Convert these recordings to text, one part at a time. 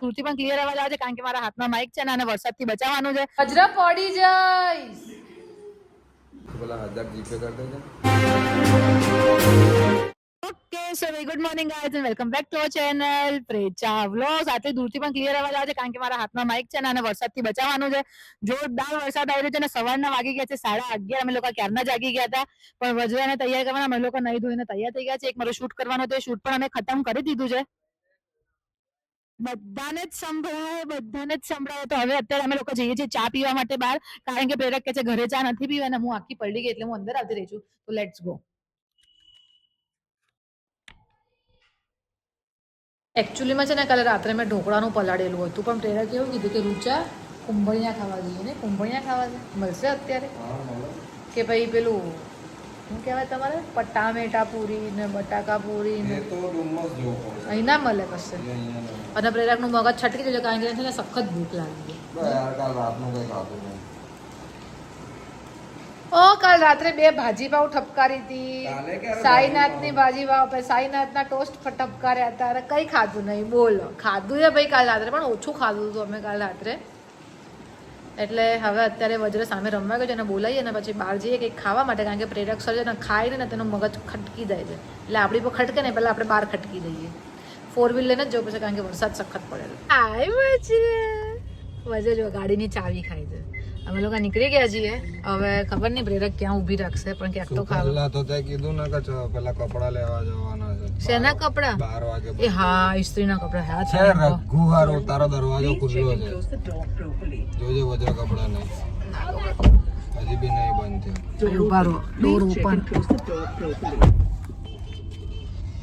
સુરતી પણ ક્લિયર અવાજ આવે છે કારણ કે મારા હાથમાં માઇક છે ને અને વરસાદથી બચાવવાનું છે. વજ્ર પડી જઈશ. પેલા હજાર જીપે કરી દેજે. Good morning guys and welcome back to our channel Precha vlogs આટલી દૂરથી પણ ક્લિયર અવાજ આવે છે, કારણ કે મારા હાથમાં માઇક છે અને વરસાદથી બચાવવાનું છે. જોરદાર વરસાદ આવી છે અને સવારના વાગી ગયા છે, સાડા અગિયાર. અમે લોકો ક્યારના જાગી ગયા હતા? પણ વજરાને તૈયાર કરવાના, અમે લોકો નહીં ધોઈને તૈયાર થઈ ગયા છે એક મારો શૂટ કરવાનો હતો શૂટ પણ અમે ખતમ કરી દીધું છે. બધાને જ સંભળાય, બધાને જ સંભળાય. તો હવે અત્યારે અમે લોકો જઈએ છીએ ચા પીવા માટે બહાર, કારણ કે પ્રેરક કે છે, ઘરે ચા નથી પીવા અને હું આખી પડી ગઈ, એટલે હું અંદર આવતી રહી છું. તો લેટ્સ ગો એકચ્યુઅલીમાં છે ને કાલે રાત્રે મેં ઢોકળાનું પલાળેલું હતું. પણ પ્રેરકે એવું કીધું કે રૂચા કુંભળિયા ખાવા જોઈએ ને. કુંભળિયા ખાવા મળશે અત્યારે? કે ભાઈ પેલું શું કહેવાય તમારે? પટામેટા પૂરી ને બટાકા પૂરી ને અહીં ના મળે કશે. અને પ્રેરકનું મગજ છટકી જશે કારણ કે સખત ભૂખ લાગી ગઈ બસ યાર કાલ રાતનું કઈ ખાધું નહીં ઓ કાલ રાત્રે બે ભાજી પાઉં ઠપકારી હતી. સાઈનાથની ભાજી પાવ પછી સાઈનાથના ટોસ્ટ ઠપકાર્યા હતા. અરે કઈ ખાધું નહીં. બોલો. ખાધું છે ભાઈ કાલ રાત્રે પણ ઓછું ખાધું હતું અમે કાલ રાત્રે. એટલે હવે અત્યારે વજ્ર સામે રમવા ગયો છે અને બોલાવીએ અને પછી બહાર જઈએ કંઈક ખાવા માટે કારણ કે પ્રેરક સર છે ને ખાય ને તેનું મગજ ખટકી જાય છે. એટલે આપણી પર ખટકે ને પહેલાં આપણે બહાર ખટકી જઈએ. ફોર વ્હીલ લઈને જ જવું પડશે કારણ કે વરસાદ સખત પડેલો. આય વજ્ર વજ્ર જો ગાડીની ચાવી ખાય છે. અમે લોકો નીકળી ગયા છીએ. હવે ખબર નહીં પ્રેરક ક્યાં ઊભી રાખશે પણ ક્યાંક તો ખાવ. પહેલા તો તે કીધું ને કે પેલા કપડા લેવા જવાના છે. શેના કપડા? 12 વાગે એ હા ઇસ્ત્રીના કપડા. હા છે છે રઘુ હારો તારો દરવાજો ખુલ્લો છે. જોજે વજ્ર કપડા નહીં. હજી બી નહીં બંધ થયો. ઊભા રહો ડોર ઓપન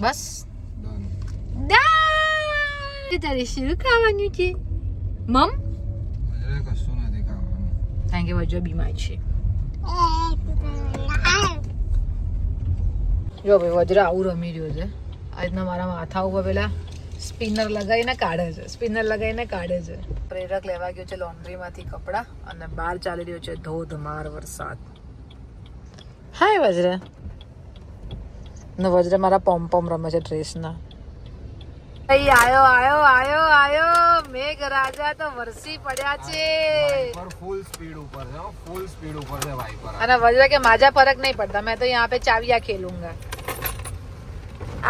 બસ. ડન દા તારે શું ખાવાનું છે? મમ વજ્રે કશું નથી ખાવાનું કારણ કે વજ્ર બીમાર છે. જો ભાઈ, વજ્ર આવું રમી રહ્યો છે. આજના મારા માથા ઉપર પેલા સ્પિનર લગાવીને કાઢે છે. સ્પિનર લગાવીને કાઢે છે. પ્રેરક લેવા ગયો છે લોન્ડ્રીમાંથી કપડાં અને બહાર ચાલી રહ્યો છે ધોધમાર વરસાદ. હાય વજ્ર. ને વજ્ર મારા પોમ પોમ રમે છે ડ્રેસના. આયો આયો આયો આયો. મેઘરાજા તો વરસી પડ્યા છે. ફૂલ સ્પીડ ઉપર છે ફૂલ સ્પીડ ઉપર છે ભાઈ પર અને વજ્ર કે માજા ફરક નહીં પડતા. મેં તો યહાં પે ચાવિયા ખેલુંગા.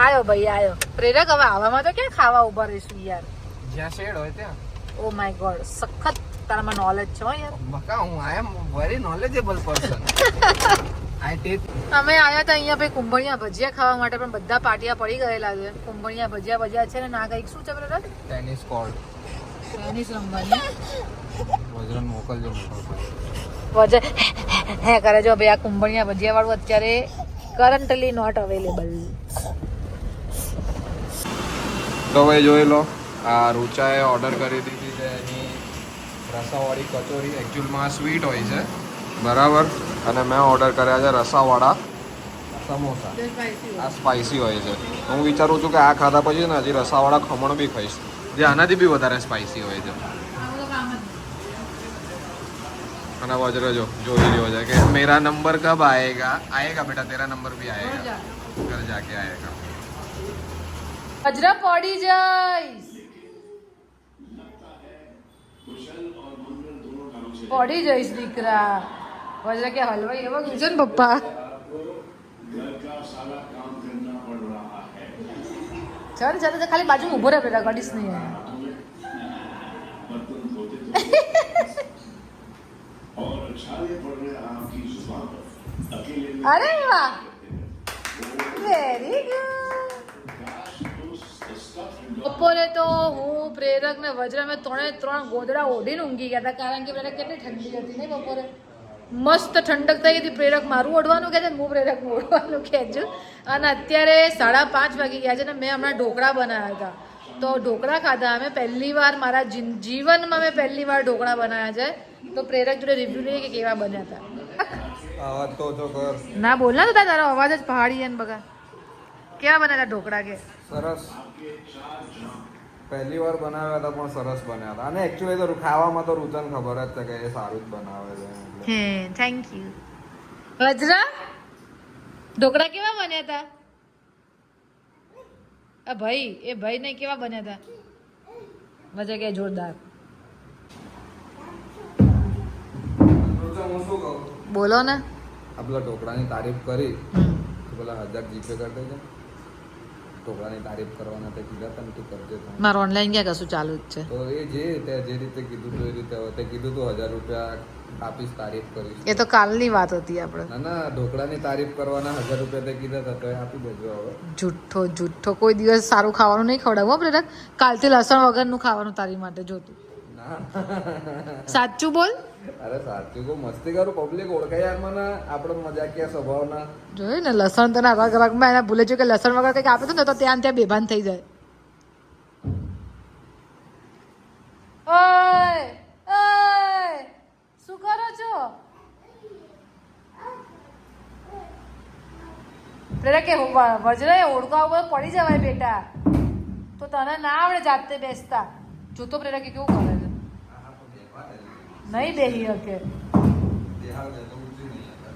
આયો ભાઈ આયો. પ્રેરક હવે આવવામાં તો ક્યાં ખાવા ઊભા રહીશું યાર? જ્યાં શેડ હોય ત્યાં. ઓ માય ગોડ સખત તારામાં નોલેજ છે યાર. બકા હું I am very knowledgeable person અમે આવ્યા હતા અહીંયા ભાઈ કુંભણિયા ભજીયા ખાવા માટે પણ બધા પાટિયા પડી ગયેલા છે. કુંભણિયા ભજીયા ભજીયા છે ને ના કંઈક શું છે પેલા ટેનિસ કોર્ટ વજ્રન મોકલજો મોટો હે કરે જો ભાઈ આ કુંભણિયા ભજીયા વાળું અત્યારે કરન્ટલી નોટ અવેલેબલ તો ભાઈ જોઈ લો આ રૂચાએ ઓર્ડર કરી દીધી છે એની રસાવાળી કચોરી. એકચ્યુઅલમાં સ્વીટ હોય છે. બરાબર? અને મેં ઓર્ડર કર્યા છે રસાવાળા સમોસા. આ સ્પાઇસી હોય છે. હું વિચારું છું કે આ ખાધા પછી ને હજી રસાવાળા ખમણ બી ખાઈશ. જે આનાથી બી વધારે સ્પાઇસી હોય છે खाना बहुत जरा जो जो ही हो जाए मेरा नंबर कब आएगा? आएगा बेटा तेरा नंबर भी आएगा। घर जाके आएगा। हजरा पड़ी जाइस पड़ी जाइस दीकरा वजरा के हलवाई है वो? गुंजन पप्पा। ચાલ ચાલ ચાલ, ખાલી બાજુ ઊભો રહે પેલા ગડીશ નહીં અરે વાહ! વેરી ગુડ બપોરે તો હું પ્રેરક ને વજ્ર મેં ત્રણે ત્રણ ગોદડા ઓઢીને ઊંઘી ગયા હતા કારણ કે મને કેટલી ઠંડી હતી નહીં બપોરે? મસ્ત ઠંડક થઈ ગઈ પ્રેરક મારું ઓઢવાનું કહે છે હું પ્રેરકનું ઓઢવાનું કહેજો અને અત્યારે સાડા પાંચ વાગી ગયા છે ને મેં હમણાં ઢોકળા બનાવ્યા હતા. તો ઢોકળા ખાધા. અમે પહેલી વાર મારા જીવનમાં મેં પહેલી વાર ઢોકળા બનાવ્યા છે. તો પ્રેરક જોડે રિવ્યુ લઈએ કે કેવા બન્યા હતા. ના બોલ ના તો તારો અવાજ જ પહાડી ને બગા કેવા બન્યા હતા ઢોકળા કે? સરસ. પહેલી વાર બનાવ્યા હતા પણ સરસ બન્યા હતા. અને એકચ્યુઅલી તો ખાવામાં તો રુચન ખબર જ છે કે એ સારું જ બનાવે છે. હે થેન્ક યુ વજરા ઢોકળા કેવા બન્યા હતા? આ ભાઈ એ ભાઈ ને કેવા બન્યા હતા? મજા કે જોરદાર. બોલો ને. આ પેલા ઢોકળાની તારીફ કરી પેલા હજાર જીપે કરી દેજે. ઢોકળાની તારીફ કરવાના તે કીધા હતા ને તું કરજે. મારું ઓનલાઈન ક્યાં કશું ચાલુ જ છે. તો એ જે તે જે રીતે કીધું તું એ રીતે હવે. તે કીધું તું હજાર રૂપિયા આપીશ તારીફ કરીશ. એ તો કાલની વાત હતી આપણે ના ના ઢોકળાની તારીફ કરવાના હજાર રૂપિયા તે કીધા હતા તો એ આપી દેજો હવે. જુઠ્ઠો જુઠ્ઠો કોઈ દિવસ સારું ખાવાનું નહીં ખવડાવું પ્રેરક. કાલથી લસણ વગરનું ખાવાનું તારી માટે જોતું. સાચું બોલ. અરે સાચું કહું મસ્તી કરું પબ્લિક ઓળખાય યાર મને. આપણો મજાકિયા સ્વભાવના. જોયું ને લસણ તને રગ રગમાં એને ભૂલે છે કે લસણ વગર કંઈક આપે તો ને તો ત્યાં ત્યાં બેભાન થઈ જાય. ઓય ઓય શું કરો છો? પ્રેરા કે વજ્ર ઓળખા ઉપર પડી જવાય બેટા. તો તને ના આવડે જાતે બેસતા. જો તો કે કેવું કરે? નહીં બેહી શકે.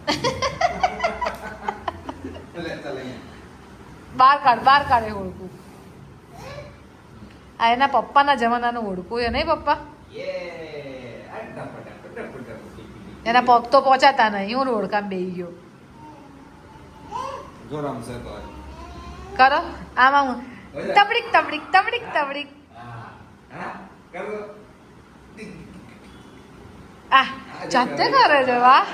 બાર કાઢ બાર કાઢે ઓળખું. આ એના પપ્પાના જમાનાનું ઓળખું એ નહીં પપ્પા? એના પગ તો પહોંચાતા નહીં હું ઓળખામ બેહી ગયો. કરો આમાં હું તબડીક તબડીક તબડીક તબડીક. આ જાતે કરે છે વાહ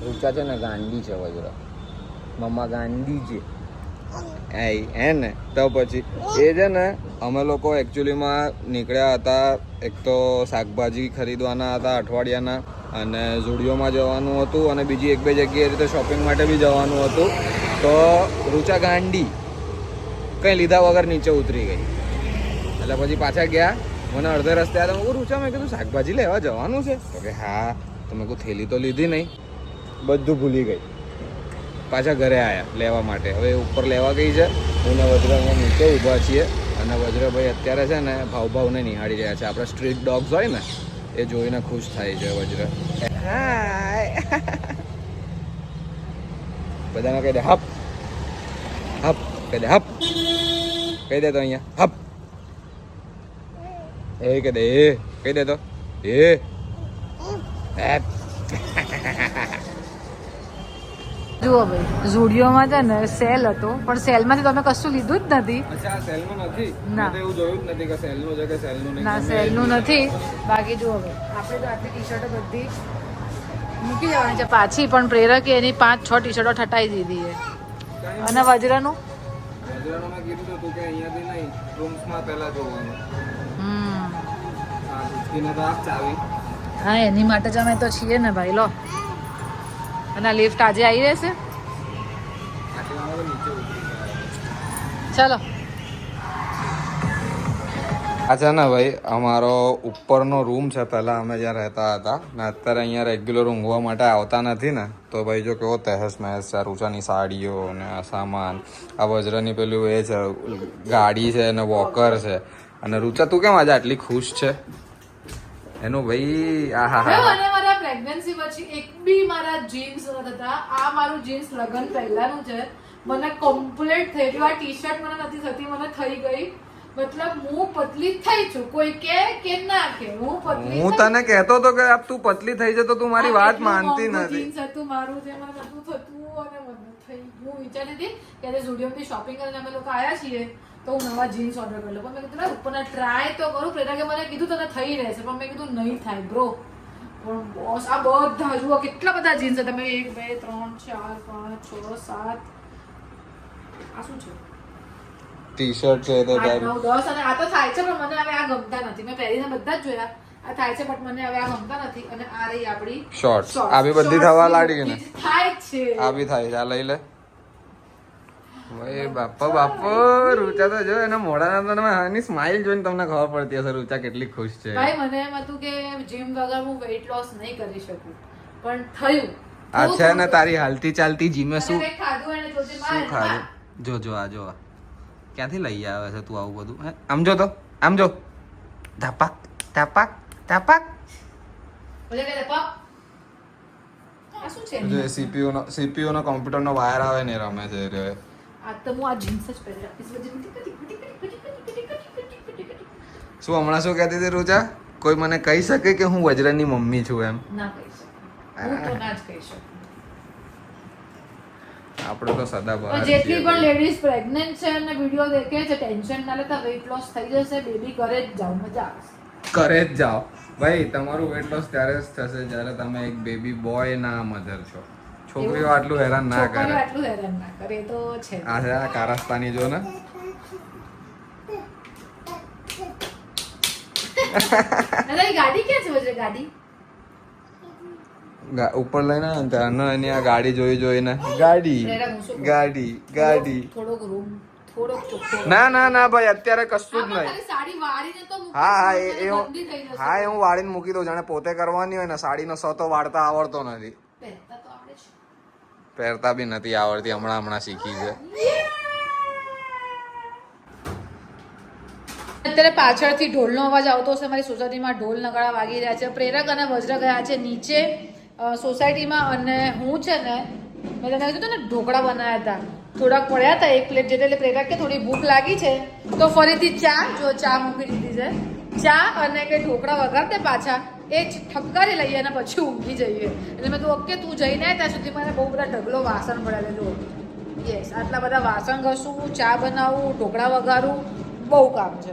રૂચા છે ને ગાંડી છે વજરા મમ્મા ગાંડી છે એ ને તો પછી એ છે ને અમે લોકો એકચ્યુઅલીમાં નીકળ્યા હતા એક તો શાકભાજી ખરીદવાના હતા અઠવાડિયાના અને ઝુડિયોમાં જવાનું હતું અને બીજી એક બે જગ્યાએ રીતે શોપિંગ માટે બી જવાનું હતું તો રૂચા ગાંડી કંઈ લીધા વગર નીચે ઉતરી ગઈ એટલે પછી પાછા ગયા મને અડધે રસ્તે આવ્યા તો મેં કીધું, રૂચા મેં કીધું શાકભાજી લેવા જવાનું છે. તો કે હા તો મેં કહું થેલી તો લીધી નહીં. બધું ભૂલી ગઈ. પાછા ઘરે આવ્યા લેવા માટે. હવે ઉપર લેવા ગઈ છે. હું ને વજ્ર અહીંયા નીચે ઊભા છીએ. અને વજ્રભાઈ અત્યારે છે ને ભાવભાવને નિહાળી રહ્યા છે. આપણા સ્ટ્રીટ ડોગ્સ હોય ને એ જોઈને ખુશ થાય છે વજ્ર. બધાને કહી દે હપ. હપ. કહી દે હપ. કહી દે તો અહીંયા હપ. એ કહી દે કહી દે તો એ જુઓ ભાઈ ઝુડિયોમાં છે ને સેલ હતો પણ સેલમાંથી તમે કશું લીધું જ નથી. અચ્છા સેલનું નથી? ના. એવું જોયું જ નથી કે સેલનું છે કે સેલનું નહીં. ના સેલનું નથી. બાકી જુઓ ભાઈ આપણે તો આટલી ટી શર્ટો બધી મૂકી જવાની છે પાછી પણ પ્રેરકે એની પાંચ છ ટી શર્ટો ઠટાઈ દીધી છે. અને વજ્રનું? વજ્રનું મેં કીધું હતું કે અહીંયાથી નહીં રૂમ્સમાં પહેલા જોવાનું. હમ. હા એની માટે જ અમે તો છીએ ને ભાઈ લો. અને આ લિફ્ટ આજે આવી રહેશે? ચલો. આ છે ને ભાઈ અમારો ઉપરનો રૂમ છે પહેલાં અમે જ્યાં રહેતા હતા. ને અત્યારે અહીંયા રેગ્યુલર ઊંઘવા માટે આવતા નથી ને. તો ભાઈ જો કેવો તહેસ મહેસ છે રૂચાની સાડીઓ ને આ સામાન. આ વજ્રની પેલું એ છે ગાડી છે ને વોકર છે. અને રૂચા તું કેમ આજે આટલી ખુશ છે? એનું ભાઈ આ હા મને મારા પ્રેગ્નન્સી પછી એક બી મારા જીન્સ હતા. આ મારું જીન્સ લગન પહેલાનું છે. મને કમ્પ્લીટ થઈ ગયું. આ ટી શર્ટ મને નથી થતી મને થઈ ગઈ. મતલબ હું પતલી થઈ છું. કોઈ કે કે ના કે હું પતલી હું તને કહેતો હતો કે આપ તું પતલી થઈ જતો તું મારી વાત માનતી નથી. જીન્સ હતું મારું જે મને નતું થતું અને મને થઈ હું વિચારી હતી કે આજે થી શોપિંગ કરીને અમે લોકો આવ્યા છીએ. તો હું નવા જીન્સ ઓર્ડર કરેલો પણ મેં કીધું "લાય, ઉપરના ટ્રાય તો કરું પ્રેરકે મને કીધું તને થઈ રહેશે. પણ મેં કીધું નહીં થાય બ્રો પણ બોસ આ બધા જુઓ કેટલા બધા જીન્સ તમે એક બે ત્રણ ચાર પાંચ છ સાત. આ શું છે? ટી શર્ટ છે તો નવ દસ અને આ તો થાય છે પણ મને હવે આ ગમતા નથી. મેં પહેરીને બધા જ જોયા. આ થાય છે પણ મને હવે આ ગમતા નથી. અને આ રહી આપણી શોર્ટ આ બી બધી થવા લાડી ને. થાય છે. આ બી થાય છે. આ લઈ લે. ભાઈ બાપા બાપો રૂચા તો જો એના મોઢાના તો સ્માઇલ જોઈને તમને ખબર પડતી હશે રૂચા કેટલી ખુશ છે. ભાઈ મને એમ હતું કે જીમ વગર હું વેઇટ લોસ નહીં કરી શકું. પણ થયું. આ છે ને તારી હાલતી ચાલતી જીમે શું? એને શું ખાધું? જો જો આ જો ક્યાંથી લઈ આવે છે તું આવું બધું? હે? આમ જો તો આમ જો. ધાપાક ધાપાક ધાપાક. બોલે કે પપ આ શું છે જો સીપીયુ નો સીપીયુ નો કોમ્પ્યુટર નો વાયર આવે ને રમે છે રહ્યો. શું હમણાં શું કહેતી હતી રોજા કોઈ મને કહી શકે કે હું વજ્રની મમ્મી છું એમ ના તો ના જ કહી આપણે તો સદા બહાર જેટલી પણ લેડીઝ પ્રેગ્નન્ટ છે અને વિડિયો દેખે છે ટેન્શન ના લેતા વેટ લોસ થઈ જશે બેબી ઘરે જ જાવ મજા આવશે કરે જ જાવ ભાઈ તમારું વેટ લોસ ત્યારે જ થશે જ્યારે તમે એક બેબી બોય ના મધર છો છોકરીઓ આટલું હેરાન ના કરે. આટલું હેરાન ના કરે તો છે. આ છે આ કારસ્તાની જો ને. દાદા ગાડી ક્યાં છે ગાડી? ઉપર લઈને ત્યાં એની આ ગાડી જોઈ જોઈને ગાડી? ગાડી ગાડી. થોડોક રૂમ ના ના ના ભાઈ અત્યારે કશું જ નહીં. હા હા એ. હા એ હું વાળીને મૂકી દઉં જાણે પોતે કરવાની હોય ને સાડીનો સો તો વાળતા આવડતો નથી પહેરતા તો આવડે છે. પહેરતા બી નથી આવડતી, હમણાં હમણાં શીખી છે. અત્યારે પાછળથી ઢોલનો અવાજ આવતો હશે મારી સોસાયટીમાં ઢોલ નગાડા વાગી રહ્યા છે. પ્રેરક અને વજ્ર ગયા છે નીચે સોસાયટીમાં અને હું છે ને, મેં તને કીધું ને, ઢોકળા બનાવ્યા હતા. થોડાક પડ્યા હતા એક પ્લેટ, જેટલે એટલે પ્રેરક કે થોડી ભૂખ લાગી છે. તો ફરીથી ચા, જો ચા મૂકી દીધી છે. ચા અને કે ઢોકળા વગાડતે પાછા. એ જ ઠપકારી લઈએ અને પછી ઊંઘી જઈએ. એટલે મેં તો ઓકે, તું જઈને ત્યાં સુધી મને બહુ બધા ઢગલો વાસણ પડ્યા છે, જો. યસ આટલા બધા વાસણ ઘસું, ચા બનાવવું ઢોકળા વઘારું, બહુ કામ છે.